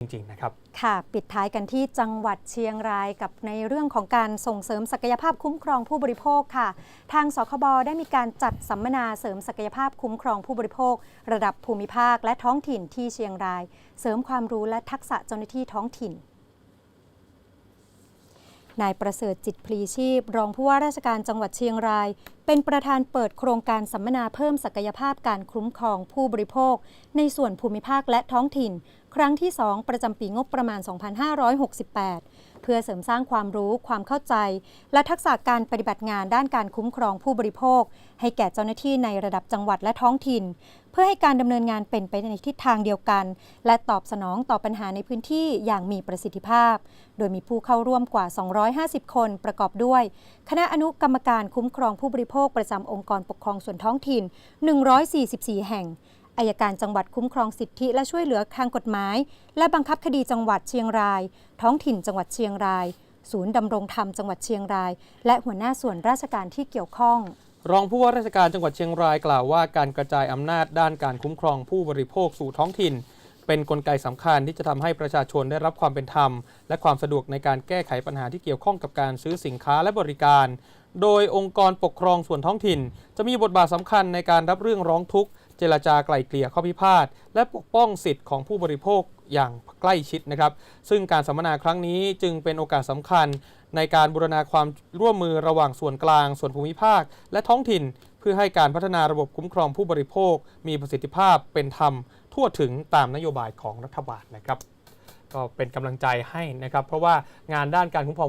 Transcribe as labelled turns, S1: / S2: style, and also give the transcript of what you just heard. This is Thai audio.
S1: จริงๆนะครับ
S2: ค่ะ ปิดท้ายกันที่จังหวัดเชียงรายกับในเรื่องของการส่งเสริมศักยภาพคุ้มครองผู้บริโภคค่ะ ทางสคบได้มีการจัดสัมมนาเสริมศักยภาพคุ้มครองผู้บริโภค ระดับภูมิภาคและท้องถิ่นที่เชียงราย เสริมความรู้และทักษะเจ้าหน้าที่ท้องถิ่นนายประเสริฐจิตพลีชีพ รองผู้ว่าราชการจังหวัดเชียงราย เป็นประธานเปิดโครงการสัมมนาเพิ่มศักยภาพการคุ้มครองผู้บริโภค ในส่วนภูมิภาคและท้องถิ่น ครั้งที่ 2 ประจำปีงบประมาณ 2568 เพื่อเสริมสร้างความรู้ความเข้าใจ และทักษะการปฏิบัติงานด้านการคุ้มครองผู้บริโภค ให้แก่เจ้าหน้าที่ในระดับจังหวัดและท้องถิ่น เพื่อให้การดำเนินงานเป็นไปในทิศทางเดียวกัน และตอบสนองต่อปัญหาในพื้นที่อย่างมีประสิทธิภาพ โดยมีผู้เข้าร่วมกว่า 250 คนประกอบด้วย คณะอนุกรรมการคุ้มครองผู้บริโภคคประจำองค์กรปกครองส่วนท้องถิ่น 144 แห่งอายการจังหวัดคุ้มครองสิทธิและช่วยเหลือทางกฎหมาย และบังคับคดีจังหวัดเชียงราย ท้องถิ่นจังหวัดเชียงราย ศูนย์ดำรงธรรมจังหวัดเชียงราย และหัวหน้าส่วนราชการที่เกี่ยวข้อง
S1: รองผู้ว่าราชการจังหวัดเชียงรายกล่าวว่าการกระจายอำนาจด้านการคุ้มครองผู้บริโภคสู่ท้องถิ่น เป็นนกลไกสำคัญที่จะทำให้ประชาชนได้รับความเป็นธรรม และความสะดวกในการแก้ไขปัญหาที่เกี่ยวข้องกับการซื้อสินค้าและบริการ โดยองค์กรปกครองส่วนท้องถิ่น จะมีบทบาทสำคัญในการรับเรื่องร้องทุกข์ เจรจาไกล่เกลี่ยข้อพิพาท และปกป้องสิทธิ์ของผู้บริโภคอย่างใกล้ชิดนะครับ ซึ่งการสัมมนาครั้งนี้จึงเป็นโอกาสสำคัญ ในการบูรณาความร่วมมือระหว่างส่วนกลาง ส่วนภูมิภาค และท้องถิ่น เพื่อให้การพัฒนาระบบคุ้มครองผู้บริโภค มีประสิทธิภาพเป็นธรรม ทั่วถึงตามนโยบายของรัฐบาลนะครับ ก็เป็นกำลังใจให้นะครับ เพราะว่างานด้านการคุ้มครอง